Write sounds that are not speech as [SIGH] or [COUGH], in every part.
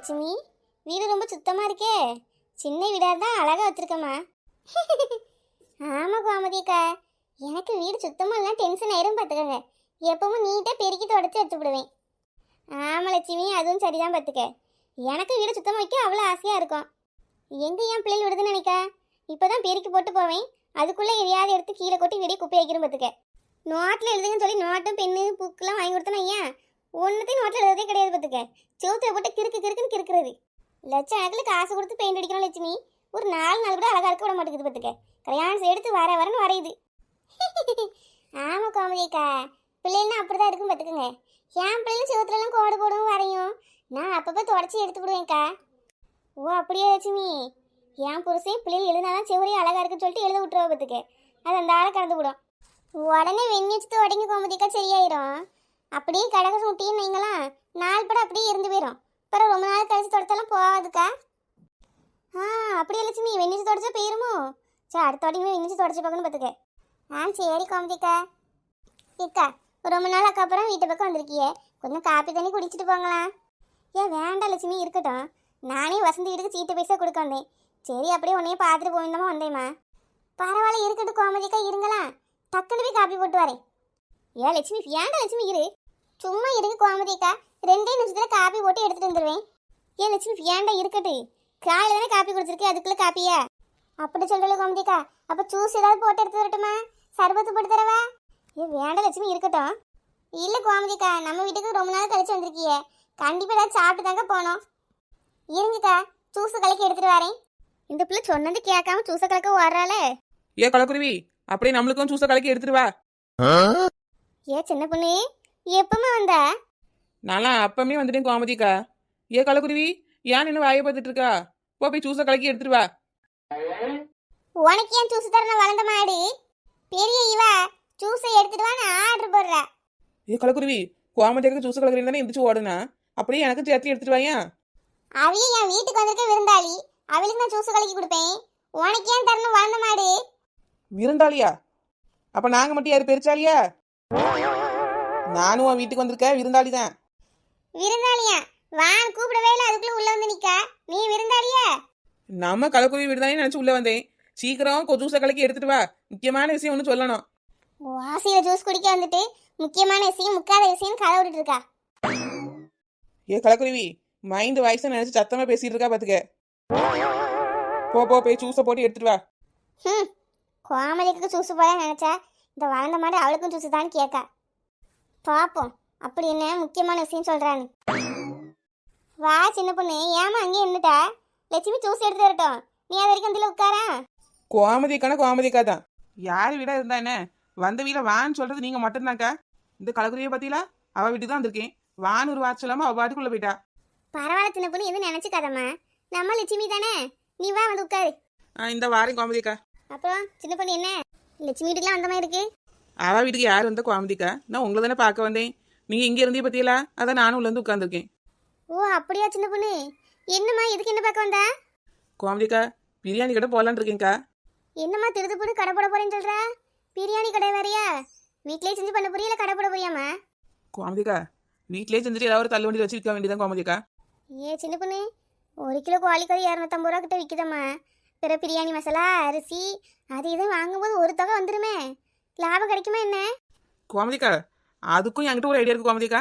லட்சுமி வீடு ரொம்ப சுத்தமாக இருக்கே. சின்ன வீடாக தான் அழகாக வச்சிருக்கம்மா. ஆமாம் கோமதிக்கா எனக்கு வீடு சுத்தமாக இல்லைனா டென்ஷன் ஆயிரும் பார்த்துக்கங்க எப்பவும் நீட்டாக பெருக்கி தொடச்சி வச்சு விடுவேன் ஆமா லட்சுமி அதுவும் சரிதான் பார்த்துக்க எனக்கு வீடு சுத்தமாக வைக்க அவ்வளோ ஆசையாக இருக்கும். எங்கே ஏன் பிள்ளைகள் விடுதுன்னு நினைக்கா? இப்போ தான் பெருக்கி போட்டு போவேன். அதுக்குள்ளே எதையாவது எடுத்து கீழே கொட்டி வெளியே குப்பை வைக்கிறோம் பார்த்துக்க நோட்டில் எழுதுங்கன்னு சொல்லி நோட்டும் பெண்ணு புக்கெலாம் வாங்கி கொடுத்தனா ஏன் ஒன்றுத்தையும் நோட்டில் எழுதவே கிடையாது பார்த்துக்க. செவுத்துல போட்டு கிறுக்கு கிறுக்குன்னு கிறுக்குறது. லட்சக்கணக்கில் காசு கொடுத்து பெயிண்ட் அடிக்கணும் லட்சுமி. ஒரு நாலு நாள் கூட அழகாக இருக்க விட மாட்டேங்குது பார்த்துக்க. கல்யாணம் எடுத்து வர வரன்னு வரையுது. [LAUGHS] ஆமாம் கோமதிக்கா பிள்ளைன்னா அப்படிதான் இருக்கும் பார்த்துக்கோங்க. என் பிள்ளைங்க செவத்துலலாம் கோடு போடும் வரையும். நான் அப்பப்போ தொடச்சி எடுத்து விடுவேன்க்கா ஓ அப்படியே லட்சுமி? என் புருஷன் பிள்ளைகள் எழுதினாதான் செவரே அழகா இருக்குன்னு சொல்லிட்டு எழுத விட்டுருவா பார்த்துக்க. அது அந்த ஆளை கலந்து விடும் உடனே வெந்நீச்சு தொடங்கி உடங்கி கோமதிக்கா சரியாயிரும். அப்படியே கடக சுட்டின்னு வைங்களேன். நாள் படம் அப்படியே இருந்து போயிடும் அப்புறம் ரொம்ப நாள் கழிச்சு தொடச்சாலும் போகாதுக்கா. ஆ அப்படியே லட்சுமி வெண்ணிச்சு தொடச்சா போயிருமோ? சரி அடுத்த வாட்டியுமே வெண்ணிச்சு தொடச்சி பார்க்கணும் பார்த்துக்க ஆ சரி கோமதிக்கா. இக்கா ரொம்ப நாளுக்கு அப்புறம் வீட்டு பக்கம் வந்திருக்கியே. கொஞ்சம் காப்பி தண்ணி குடிச்சிட்டு போங்களா ஏன் வேண்டாம் லட்சுமி இருக்கட்டும். நானே வசந்தி வீட்டுக்கு சீட்டு பைசா கொடுக்க வந்தேன். சரி அப்படியே உன்னையே பார்த்துட்டு போயிருந்தோமா வந்தேம்மா. பரவாயில்ல இருக்கட்டும் கோமதிக்கா இருங்களா டக்குன்னு போய் காப்பி போட்டு வரேன். ஏன் லட்சுமி ஏன்டா லட்சுமி இரு. சும்மா இருக்கு கோமதிக்கா ரெண்டே நிமிஷத்துல காப்பி போட்டு எடுத்துட்டு வந்துடுவேன் ஏன் லட்சுமி ஏன்டா இருக்கட்டு? காலையில தானே காப்பி குடிச்சிருக்கேன் அதுக்குள்ள காப்பியா? அப்படி சொல்லல கோமதிக்கா அப்ப ஜூஸ் ஏதாவது போட்டு எடுத்து வரட்டுமா? சர்பத்து போட்டு தரவா? ஏ வேண்டாம் லட்சுமி இருக்கட்டும். இல்ல கோமதிக்கா நம்ம வீட்டுக்கு ரொம்ப நாள் கழிச்சு வந்திருக்கியே. கண்டிப்பா ஏதாவது சாப்பிட்டு தாங்க போனோம் இருங்கக்கா ஜூஸ் கலக்கி எடுத்துட்டு வரேன். இந்த பிள்ளை சொன்னது கேட்காம ஜூஸை கலக்க வர்றாளே ஏ கலக்குருவி அப்படியே நம்மளுக்கும் ஜூஸை கலக்கி எடுத்துட்டு வா. ஏ சின்ன பொண்ணு எப்பமா வந்த? நான்லாம் அப்பமே வந்துட்டேன் கோமதிக்கா. ஏ கலக்குருவி ஏன் நின்று வாயை பார்த்துட்டு இருக்கா போ போய் ஜூஸை கலக்கி எடுத்துட்டு வா. உனக்கு ஏன் ஜூஸ் தர நான் வளர்ந்த மாடு? பெரிய இவ ஜூஸை எடுத்துட்டு வா நான் ஆர்டர் போடுறேன் ஏ கலக்குருவி கோமதிக்கு ஜூஸ் கலக்குறீங்க தானே எந்திரிச்சு ஓடுனா? அப்படியே எனக்கு சேர்த்து எடுத்துட்டு வாயா? அவைய என் வீட்டுக்கு வந்திருக்க விருந்தாளி அவளுக்கு நான் ஜூஸ் கலக்கி கொடுப்பேன். உனக்கு ஏன் தரணும் வளர்ந்த மாடு? விருந்தாளியா? அப்ப நாங்க மட்டும் யாரு பெருச்சாலியா நானும் உன் வீட்டுக்கு வந்திருக்கேன் விருந்தாளி தான் விருந்தாளியா? வான் கூப்பிடவே இல்லை அதுக்குள்ள உள்ள வந்து நிக்க. நீ விருந்தாளியா? நம்ம கலக்குருவி விருந்தாளி நினைச்சு உள்ள வந்தேன். சீக்கிரம் ஜூஸை கலக்கி எடுத்துட்டு வா. முக்கியமான விஷயம் ஒன்று சொல்லணும். வாசியில ஜூஸ் குடிக்க வந்துட்டு முக்கியமான விஷயம் முக்காத விஷயம் கதை விட்டுட்டு இருக்கா? ஏ கலக்குருவி மைண்ட் வாய்ஸ் நினைச்சு சத்தமா பேசிட்டு இருக்கா பாத்துக்க. போ போ போய் ஜூஸை போட்டு எடுத்துட்டு வா. ம் கோமதிக்கு ஜூஸ் போல நினைச்சா இந்த வளர்ந்த மாடு அவளுக்கும் ஜூஸ் தான் கேட்கா பாப்போம். அப்படி என்ன முக்கியமான விஷயம் சொல்றான்னு வா சின்ன பொண்ணு. ஏமா அங்கே இருந்துட்டா? லட்சுமி ஜூஸ் எடுத்து வரட்டும் நீ அது வரைக்கும் அதில் உட்காரா? கோமதிக்கான கோமதிக்கா தான். யார் வீடா இருந்தா என்ன? வந்த வீட வான்னு சொல்றது நீங்க மட்டும்தான்க்கா? இந்த கலக்குருவியை பத்திலா அவ வீட்டுக்கு தான் வந்திருக்கேன். வான்னு ஒரு வார்த்தை சொல்லாம அவ பாட்டுக்குள்ள போயிட்டா. பரவாயில்ல சின்ன பொண்ணு. எதுவும் நினச்சிக்காதம்மா. நம்ம லட்சுமி தானே? நீ வா வந்து உட்காரு. இந்த வாரம் கோமதிக்கா. அப்புறம் சின்ன பொண்ணு என்ன? லட்சுமி வீட்டுக்குலாம் வந்த மாதிரி இருக்கு. அவ வீட்டுக்கு யார் வந்தா கோமதிக்கா? நான் உங்களை தானே பார்க்க வந்தேன். நீங்க இங்க இருந்தே பத்தியலா? அதான் நானும் உள்ள இருந்து உட்காந்துருக்கேன் ஓ அப்படியா சின்ன பொண்ணு? என்னம்மா எதுக்கு என்ன பார்க்க வந்தா? கோமதிக்கா பிரியாணி கடை போலான்னு இருக்கேன்க்கா. என்னம்மா திருது போட்டு கடை போட போறேன்னு சொல்றா? பிரியாணி கடை வேறையா? வீட்லயே செஞ்சு பண்ண போறியா இல்லை கடை போட போறியாம்மா கோமதிக்கா வீட்லயே செஞ்சுட்டு ஏதாவது ஒரு தள்ளு வண்டி வச்சு விற்க வேண்டியதான் கோமதிக்கா. ஏ சின்ன பொண்ணு ஒரு கிலோ கோழிக்கறி இரநூத்தம்பது ரூபா கிட்ட விற்கிதம்மா பிற பிரியாணி மசாலா அரிசி அது இதுவும் வாங்கும்போது ஒரு தொகை வந்துருமே. லாபம் கிடைக்குமா என்ன? கோமதிக்கா அதுக்கும் என்கிட்ட ஒரு ஐடியா இருக்கு கோமதிக்கா.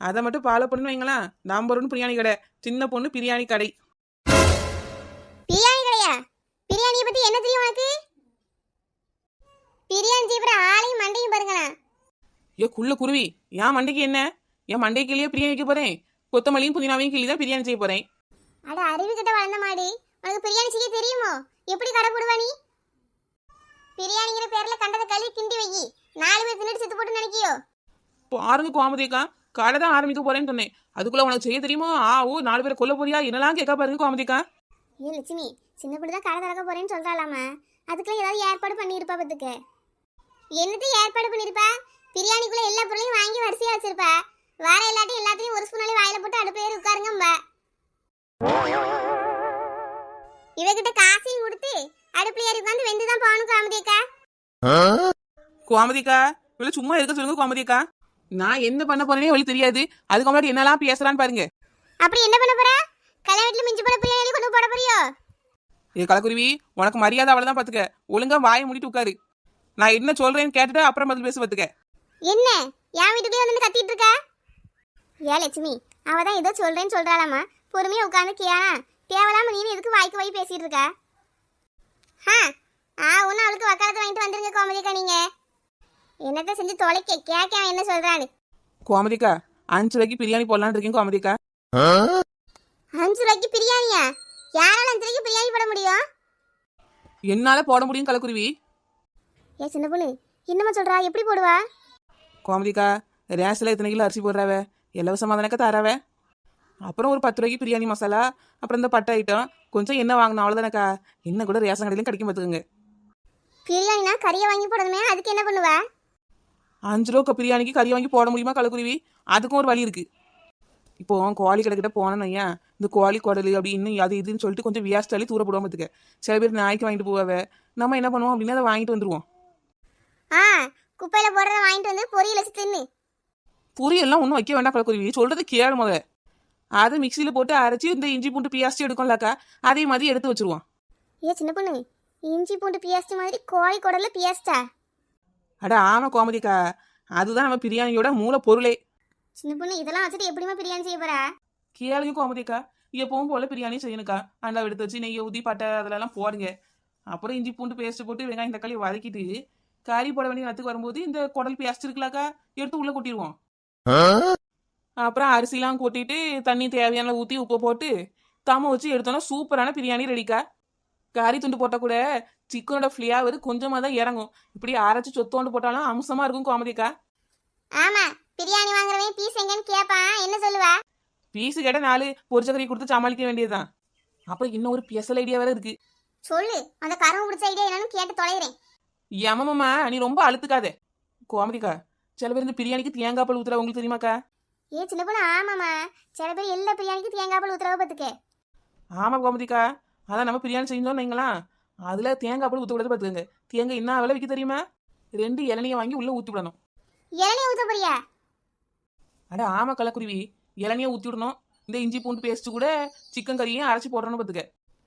அதை மட்டும் ஃபாலோ பண்ணு வைங்களேன். நம்பர் ஒன்று பிரியாணி கடை சின்ன பொண்ணு பிரியாணி கடை. பிரியாணி கடையா? பிரியாணியை பத்தி என்ன தெரியும் உனக்கு? பிரியாணி செய்யற ஆளையும் மண்டையும் பாருங்களேன். ஏ குள்ள குருவி என் மண்டைக்கு என்ன? என் மண்டை கிளியே பிரியாணி வைக்க போறேன். கொத்தமல்லியும் புதினாவையும் கிளி தான் பிரியாணி செய்ய போறேன். அட அறிவு கிட்ட வளர்ந்த மாடு. உனக்கு பிரியாணி செய்ய தெரியுமோ? எப்படி கடை போடுவா நீ? பிரியாணிங்கிற பேர்ல கண்டதை கழுவி கிண்டி வை நாலு பேர் தின்னுட்டு செத்து போட்டு நினைக்கியோ? பாருங்க கோமதிக்கா கடை தான் ஆரம்பிக்க போறேன்னு சொன்னேன். அதுக்குள்ள உனக்கு செய்ய தெரியுமோ? ஆ ஓ நாலு பேரை கொல்ல போறியா? என்னெல்லாம் கேட்க பாருங்க கோமதிக்கா ஏ லட்சுமி சின்ன பிள்ளை தான் கடை திறக்க போறேன்னு சொல்றாளாமா? அதுக்குள்ள ஏதாவது ஏற்பாடு பண்ணியிருப்பா பத்துக்கு என்னது ஏற்பாடு பண்ணிருப்பா பிரியாணிக்குள்ள எல்லா பொருளையும் வாங்கி வரிசையா வச்சிருப்பா. வேற எல்லாத்தையும் எல்லாத்தையும் ஒரு ஸ்பூனாலே வாயில போட்டு அடுப்பு ஏறி உட்காருங்கம்பா. இவகிட்ட காசையும் கொடுத்து அடுப்புல ஏறி உட்காந்து வெந்து தான் போகணும் காமதியக்கா கோமதிக்கா இவ்வளவு சும்மா இருக்க சொல்லுங்க கோமதிக்கா. நான் என்ன பண்ண போறேனே அவளுக்கு தெரியாது. அதுக்கு முன்னாடி என்னெல்லாம் பேசுறான்னு பாருங்க. அப்படி என்ன பண்ண போறா? கல்யாண வீட்டுல மிஞ்சி போட பிரியாணி கொண்டு போட போறியோ? ஏ கலக்குருவி உனக்கு மரியாதை அவ்வளவுதான் பாத்துக்க. ஒழுங்கா வாயை மூடிட்டு உட்காரு. நான் என்ன சொல்றேன்னு கேட்டுட்டு அப்புறம் பதில் பேச பாத்துக்க. என்ன? என் வீட்டுக்குள்ளே வந்து கத்திட்டு இருக்கா? ஏ லட்சுமி அவ தான் ஏதோ சொல்றேன்னு சொல்றாளாமா பொறுமையா உட்காந்து கேளா. தேவையில்லாம நீ எதுக்கு வாய்க்கு வாய் பேசிட்டு இருக்க? ஆ ஒன்னும் அவளுக்கு வக்காலத்து வாங்கிட்டு வந்துருங்க கோமதிக்கா நீங்க. என்னத்த செஞ்சு தொலைக்க கேட்க என்ன சொல்றான்னு. கோமதிக்கா அஞ்சு ரூபாய்க்கு பிரியாணி போடலான்னு இருக்கேன் கோமதிக்கா. அஞ்சு ரூபாய்க்கு பிரியாணியா? யாரால அஞ்சு ரூபாய்க்கு பிரியாணி போட முடியும்? என்னால போட முடியும் கலக்குருவி ஏ சின்ன பொண்ணு என்னம்மா சொல்றா எப்படி போடுவா? கோமதிக்கா ரேஸில் எத்தனை கிலோ அரிசி போடுறாவ இலவசமாக தானக்கா தராவ? அப்புறம் ஒரு பத்து ரூபாய்க்கு பிரியாணி மசாலா அப்புறம் இந்த பட்டை ஐட்டம் கொஞ்சம் என்ன வாங்கணும் அவ்வளோதானக்கா என்ன கூட ரேஷன் கடையிலும் கிடைக்கும் பார்த்துக்கோங்க. பிரியாணினா கறியை வாங்கி போடணுமே அதுக்கு என்ன பண்ணுவ? அஞ்சு ரூபா பிரியாணிக்கு கறி வாங்கி போட முடியுமா கலக்குருவி அதுக்கும் ஒரு வழி இருக்கு. இப்போ கோழி கடைக்கிட்ட போனேன்னு ஏன் இந்த கோழி குடல் அப்படி இன்னும் அது இதுன்னு சொல்லிட்டு கொஞ்சம் வியாஸ்ட் தள்ளி தூர போடுவோம் பார்த்துக்க. சில பேர் நாய்க்கு வாங்கிட்டு போவாவ. நம்ம என்ன பண்ணுவோம் அப்படின்னா அதை வாங்கிட்டு வந்துருவோம். ஆ குப்பையில போடுறத வாங்கிட்டு வந்து பொரியல் வச்சு தின்னு. பொரியல்லாம் ஒன்றும் வைக்க வேண்டாம் கலக்குருவி சொல்றது கேளு முத. அதை மிக்சியில் போட்டு அரைச்சி இந்த இஞ்சி பூண்டு பியாஸ்டி எடுக்கும்லக்கா அதே மாதிரி எடுத்து வச்சிருவோம். ஏ சின்ன பொண்ணு இஞ்சி பூண்டு பியாஸ்ட் மாதிரி கோழி குடல்ல பியாஸ்டா அட ஆமா கோமதிக்கா. அதுதான் நம்ம பிரியாணியோட மூல பொருளே. சின்ன பொண்ணு இதெல்லாம் வச்சுட்டு எப்படிமா பிரியாணி செய்ய போறா? கேளுங்க கோமதிக்கா. எப்பவும் போல பிரியாணி செய்யணுக்கா. அண்டா எடுத்து வச்சு நெய்யை ஊற்றி பட்டை அதெல்லாம் போடுங்க. அப்புறம் இஞ்சி பூண்டு பேஸ்ட் போட்டு வெங்காயம் தக்காளி வதக்கிட்டு கறி போட வேண்டிய நேரத்துக்கு வரும்போது இந்த குடல் பேஸ்ட் இருக்குல்லக்கா எடுத்து உள்ள கொட்டிடுவோம் அப்புறம் அரிசிலாம் கொட்டிட்டு தண்ணி தேவையான ஊற்றி உப்பு போட்டு தம்ம வச்சு எடுத்தோன்னா சூப்பரான பிரியாணி ரெடிக்கா கறி துண்டு போட்டால் கூட சிக்கனோட ஃப்ளேவர் கொஞ்சமாக தான் இறங்கும். இப்படி அரைச்சி சொத்தோண்டு போட்டாலும் அம்சமாக இருக்கும் கோமதிக்கா ஆமா பிரியாணி வாங்குறவன் பீஸ் எங்கன்னு கேப்பான். என்ன சொல்லுவா? பீஸு கேட்ட நாலு பொரிச்ச கறி கொடுத்து சமாளிக்க வேண்டியதுதான். அப்புறம் இன்னும் ஒரு ஸ்பெஷல் ஐடியா வேற இருக்கு. சொல்லு அந்த கரும்பு பிடிச்ச ஐடியா என்னன்னு கேட்டு தொலைகிறேன். ஏமாமாமா நீ ரொம்ப அழுத்துக்காத. கோமதிக்கா சில பேர் இந்த பிரியாணிக்கு தேங்காய் பால் ஊத்துறா உங்களுக்கு தெரியுமாக்கா? ஏ சின்ன பொண்ணு ஆமாமா சில பேர் எல்லா பிரியாணிக்கும் தேங்காய் பால் ஊத்துறவ பத்துக்க. ஆமா கோமதிக்கா. அதான் நம்ம பிரியாணி செஞ்சோம் வைங்களா அதுல தேங்காய் பால் ஊற்றக்கூடாது பார்த்துக்கோங்க தேங்காய் என்ன விலை விற்க தெரியுமா? ரெண்டு இளநியை வாங்கி உள்ள ஊற்றி விடணும். இளநீ ஊத்த போறியா? அட ஆமா கலக்குருவி இளநியை ஊற்றி விடணும். இந்த இஞ்சி பூண்டு பேஸ்ட் கூட சிக்கன் கறியும் அரைச்சி போடணும்னு பார்த்துக்க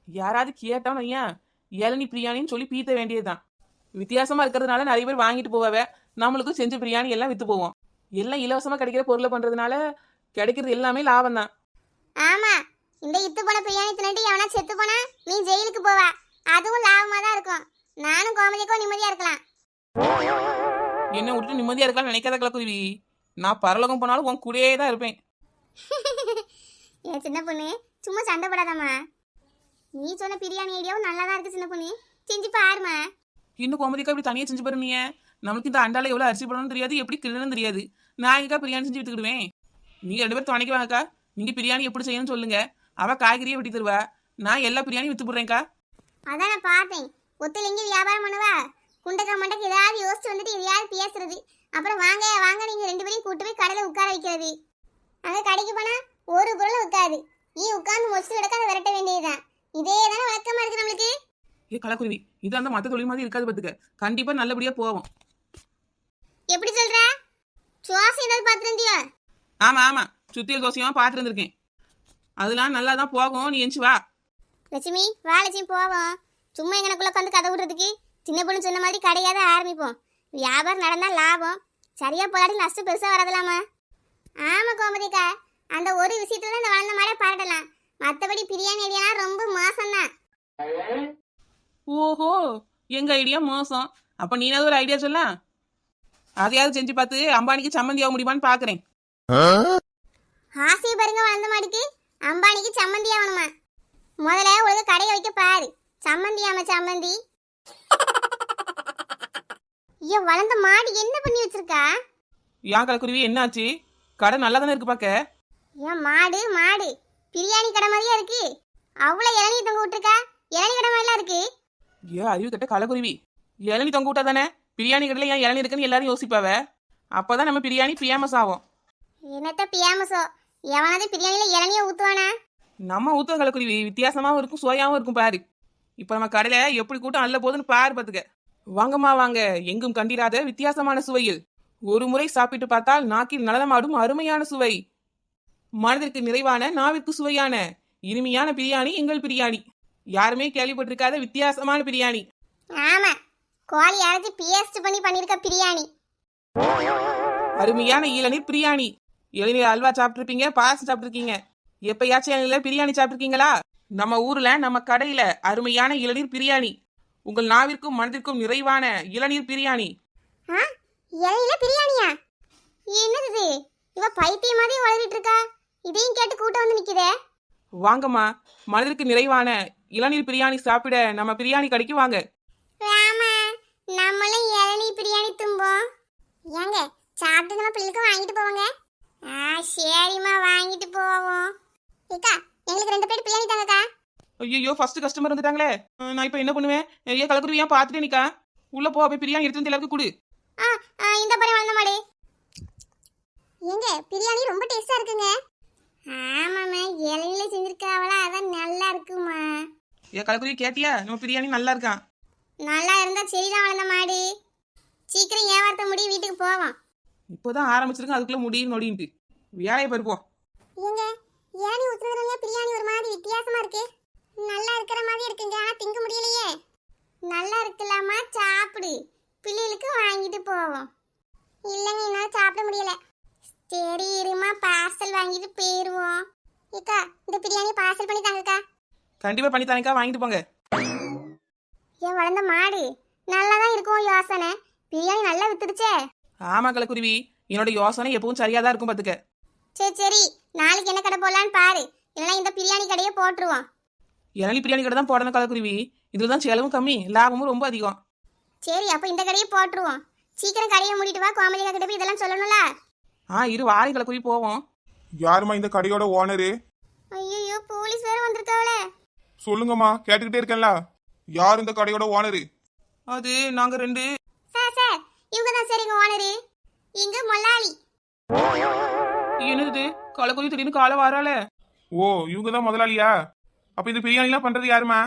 யாராவது கேட்டான்னு வையன் இளநி பிரியாணின்னு சொல்லி பீத்த வேண்டியதுதான். வித்தியாசமா இருக்கிறதுனால நிறைய பேர் வாங்கிட்டு போவாவ. நம்மளுக்கும் செஞ்ச பிரியாணி எல்லாம் வித்து போவோம். எல்லாம் இலவசமா கிடைக்கிற பொருளை பண்றதுனால கிடைக்கிறது எல்லாமே லாபம் தான் ஆமா இந்த இத்து போன பிரியாணி தின்னுட்டு எவனா செத்து போனா நீ ஜெயிலுக்கு போவ. அதுவும் லாபமா தான் இருக்கும். நானும் கோமதிக்கும் நிம்மதியா இருக்கலாம். என்ன விட்டு நிம்மதியா இருக்கலாம் நினைக்காத கலக்குருவி நான் பரலோகம் போனாலும் உன் கூடயே தான் இருப்பேன். [LAUGHS] ஏன் சின்ன பொண்ணு சும்மா சண்டை போடாதம்மா. நீ சொன்ன பிரியாணி ஐடியாவும் நல்லா தான் இருக்கு சின்ன பொண்ணு. செஞ்சு பாருமா இன்னும் கோமதிக்கா இப்படி தனியா செஞ்சு பாரு நீ நம்மளுக்கு இந்த அண்டால எவ்வளவு அரிசி போடணும்னு தெரியாது எப்படி கிள்ளணும் தெரியாது. நான் எங்கக்கா பிரியாணி செஞ்சு வித்துக்கிடுவேன். நீங்க ரெண்டு பேரும் துணைக்கு வாங்கக்கா. நீங்க பிரியாணி எப்படி செய்யணும்னு சொல்லுங்க. அவ காய்கறியே வெட்டி தருவா. நான் எல்லா பிரியாணியும் வித்து போடுறேன்க்கா. அதான் நான் பார்த்தேன். ஒத்துலைங்க வியாபாரம் பண்ணுவா. குண்டக்க மண்டக்கு ஏதாவது யோசிச்சு வந்துட்டு எதையாவது பேசுறது? அப்புறம் வாங்க வாங்க நீங்க ரெண்டு பேரையும் கூட்டு போய் கடையில் உட்கார வைக்கிறது. அங்க கடைக்கு போனா ஒரு பொருளும் உட்காது நீ உட்கார்ந்து மொச்சு விடக்காத விரட்ட வேண்டியதுதான். இதே தானே வழக்கமா இருக்கு நம்மளுக்கு? ஏ கலக்குருவி இது அந்த மத்த தொழில் மாதிரி இருக்காது பாத்துக்க. கண்டிப்பா நல்லபடியா போவோம். எப்படி சொல்ற? சுவாசம் ஏதாவது பார்த்துருந்தியா? ஆமா ஆமா. சுத்தியல் தோசையும் பார்த்துட்டு இருந்திருக்கேன் அதெல்லாம் நல்லா தான் போகும். நீ எஞ்சி வா. லட்சுமி வா லட்சுமி போவோம். சும்மா எங்கனக்குள்ள உட்காந்து கதை விடுறதுக்கு சின்ன பொண்ணு சொன்ன மாதிரி கடையாத ஆரம்பிப்போம். வியாபாரம் நடந்தா லாபம். சரியா போராடி நஷ்டம் பெருசா வரதலாமா? ஆமா கோமதிக்கா. அந்த ஒரு விஷயத்துல இந்த வளர்ந்த மாடை பாராட்டலாம். மற்றபடி பிரியாணி ஐடியா ரொம்ப மோசம்தான். ஓஹோ எங்க ஐடியா மோசம். அப்ப நீ ஏதாவது ஒரு ஐடியா சொல்ல. அதையாவது செஞ்சு பார்த்து அம்பானிக்கு சம்மந்தி ஆக முடியுமான்னு பாக்குறேன். ஆசையை பாருங்க வளர்ந்த மாடுக்கு. அம்பானிக்கு சம்மந்தி ஆகணுமா? முதல்ல ஒழுங்கு கடையை வைக்க பாரு. சம்மந்தி ஆமா சம்மந்தி. ஐயோ வளர்ந்த மாடு என்ன பண்ணி வச்சிருக்கா? ஏன் கலக்குருவி என்னாச்சு? கடை நல்லா தானே இருக்கு பாக்க ஏன் மாடு மாடு. பிரியாணி கடை மாதிரியா இருக்கு. அவ்வளோ இளநீ தொங்க விட்டுருக்கா? இளநீ கடை மாதிரிலாம் இருக்கு. ஏ அறிவு கட்ட கலக்குருவி? இளநி தொங்க விட்டா தானே பிரியாணி கடையில் ஏன் இளநி இருக்குன்னு எல்லாரும் யோசிப்பாவ? அப்பதான் நம்ம பிரியாணி ஃபேமஸ் ஆகும் என்னத்த பியாமசோ எவனாவது பிரியாணியில் இளநியை ஊற்றுவானா நம்ம ஊத்துவ கலக்குருவி வித்தியாசமாவும் இருக்கும் சுவையாவும் இருக்கும் பாரு. இப்ப நம்ம கடையில எப்படி கூட்டம் அல்ல போகுதுன்னு பாரு பாத்துக்க. வாங்கம்மா வாங்க. எங்கும் கண்டிராத வித்தியாசமான சுவையில். ஒரு முறை சாப்பிட்டு பார்த்தால் நாக்கில் நலமாடும் அருமையான சுவை. மனதிற்கு நிறைவான நாவிற்கு சுவையான இனிமையான பிரியாணி எங்கள் பிரியாணி. யாருமே கேள்விப்பட்டிருக்காத வித்தியாசமான பிரியாணி. ஆமா. கோழி அரைச்சி பேஸ்ட் பண்ணி பண்ணிருக்க பிரியாணி. அருமையான இளநீர் பிரியாணி. இளநீர் அல்வா சாப்பிட்டுருப்பீங்க பாசம் சாப்பிட்டுருக்கீங்க. எப்பயாச்சும் இளநீர்ல பிரியாணி சாப்பிட்டுருக்கீங்களா? நம்ம ஊர்ல நம்ம கடையில அருமையான இளநீர் பிரியாணி. உங்கள் நாவிற்கும் மனதிற்கும் நிறைவான இளநீர் பிரியாணி. ஆ? இலையில பிரியாணியா? என்னது இது? இவ பைத்தியம் மாதிரி வளரிட்டு இருக்கா? இதையும் கேட்டு கூட்டம் வந்து நிக்குதே. வாங்கம்மா மனதிற்கு நிறைவான இளநீர் பிரியாணி சாப்பிட நம்ம பிரியாணி கடைக்கு வாங்க. ஏங்க சாப்பிட்டு நம்ம பிள்ளைக்கும் வாங்கிட்டு போவாங்க. ஆ சரிம்மா வாங்கிட்டு போவோம். ஏக்கா எங்களுக்கு ரெண்டு பிளேட் பிரியாணி தாங்கக்கா. ஐயோ ஃபர்ஸ்ட் கஸ்டமர் வந்துட்டாங்களே. நான் இப்போ என்ன பண்ணுவேன்? ஏன் கலக்குருவியா பார்த்துட்டு நிக்கா. உள்ள போ போய் பிரியாணி எடுத்து வந்து எல்லாருக்கும் கொடு. ஆ ஆ, இந்த படம் வளர்ந்த மாடு. ஏங்க பிரியாணி ரொம்ப டேஸ்டா இருக்குங்க. ஆமாம்மா இலையில செஞ்சிருக்காவளா அதான் நல்லா இருக்குமா ஏன் கலக்குருவி கேட்டியா? நம்ம பிரியாணி நல்லா இருக்கான் நல்லா இருந்தா சரிதான் வளர்ந்த மாடு. சீக்கிரம் ஏவார்த்த முடி வீட்டுக்கு போவோம். இப்போதான் ஆரம்பிச்சிருக்கோம் அதுக்குள்ள முடியும் நொடின்ட்டு. வேலையை பருப்போம் ஏங்க ஏனி ஊத்துறதுனால பிரியாணி ஒரு மாதிரி வித்தியாசமா இருக்கு? நல்லா இருக்கிற மாதிரி இருக்குங்க திங்க முடியலையே. நல்லா இருக்கலாமா? சாப்பிடு. பிள்ளைகளுக்கு வாங்கிட்டு போவோம். இல்லைங்க என்னால் சாப்பிட முடியல. சரி இருமா பார்சல் வாங்கிட்டு போயிடுவோம் ஏக்கா இந்த பிரியாணி பார்சல் பண்ணி தாங்கக்கா. கண்டிப்பா பண்ணி தானேக்கா வாங்கிட்டு போங்க. ஏன் வளர்ந்த மாடு? நல்லா தான் இருக்கும் யோசனை. பிரியாணி நல்லா வித்துடுச்சே. ஆமா கலக்குருவி. என்னோட யோசனை எப்பவும் சரியா தான் இருக்கும் பாத்துக்க. சரி சரி. நாளைக்கு என்ன கடை போடலான்னு பாரு. இல்லைன்னா இந்த பிரியாணி கடையே போட்டுருவோம். இளநீ பிரியாணி கடை தான் போடணும் கலக்குருவி. இதுல தான் செலவும் கம்மி லாபமும் ரொம்ப அதிகம். சரி அப்போ இந்த கடையை போட்டுருவோம். சீக்கிரம் கடையை மூடிட்டு வா கோமலிகா கிட்ட போய் இதெல்லாம் சொல்லணும்ல. ஆ இரு வாரி கலக்குருவி போவோம். யாரும்மா இந்த கடையோட ஓனரு ஐயோ போலீஸ் வேற வந்திருக்காவளே. சொல்லுங்கம்மா கேட்டுக்கிட்டே இருக்கேன்ல. யார் இந்த கடையோட ஓனரு அது நாங்க ரெண்டு. சார். சார் இவங்க தான் சரிங்க ஓனரு. இங்க மொல்லாளி. என்னது கலக்குருவி திடீர்னு காலை வரால. ஓ இவங்க தான் முதலாளியா? அப்ப இந்த பிரியாணிலாம் பண்றது யாருமா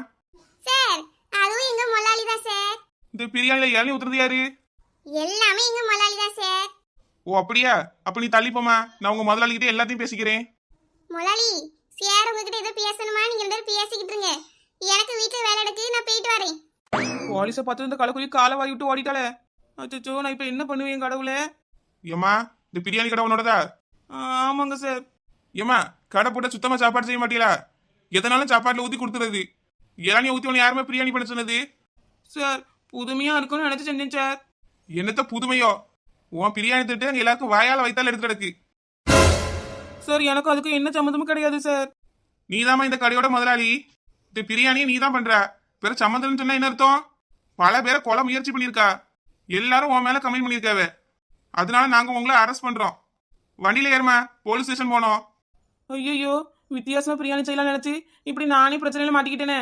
சார் அதுவும் எங்க மொல்லாளி தான் சார். இந்த பிரியாணில இளநீ ஊத்துறது யாரு? எல்லாமே எங்க மொல்லாளி தான் சார். ஓ அப்படியா? அப்ப நீ தள்ளிப்போமா நான் உங்க முதலாளி கிட்ட எல்லாத்தையும் பேசிக்கிறேன். மொலாளி சார் உங்ககிட்ட ஏதோ பேசணுமா? நீங்க ரெண்டு பேரும் பேசிக்கிட்டு இருங்க. எனக்கு வீட்டுல வேலை எடுக்கு நான் போயிட்டு வரேன். போலீஸை பார்த்து இந்த கலக்குருவி காலை வாரி விட்டு ஓடிட்டாளே. அச்சோ நான் இப்போ என்ன பண்ணுவேன் கடவுளே? ஏம்மா இந்த பிரியாணி கடை உன்னோடதா? ஆமாங்க சார். ஏம்மா கடை போட்ட சுத்தமா சாப்பாடு செய்ய மாட்டீங்களா? எதனாலும் சாப்பாட்டுல ஊத்தி கொடுத்துறது. இளநியை ஊத்தி உன்னை யாருமே பிரியாணி பண்ண சொன்னது? சார் புதுமையா இருக்கும்னு நினைச்சு செஞ்சேன் சார். என்னத்த புதுமையோ? உன் பிரியாணி திட்டு அங்க எல்லாருக்கும் வாயால வைத்தால எடுத்து கிடக்கு. சார் எனக்கு அதுக்கு என்ன சம்மந்தமும் கிடையாது சார். நீதாம்மா இந்த கடையோட முதலாளி. இந்த பிரியாணியை நீ தான் பண்ற. பிற சம்மந்தம்னு சொன்னா என்ன அர்த்தம்? பல பேரை கொலை முயற்சி பண்ணியிருக்கா. எல்லாரும் உன் மேல கம்ப்ளைண்ட் பண்ணியிருக்காவ. அதனால நாங்க உங்களை அரெஸ்ட் பண்றோம். வண்டியில ஏறுமா போலீஸ் ஸ்டேஷன் போனோம். ஐயோ வித்தியாசமா பிரியாணி செய்யலாம் நினைச்சு இப்படி நானே பிரச்சனையில மாட்டிக்கிட்டேனே.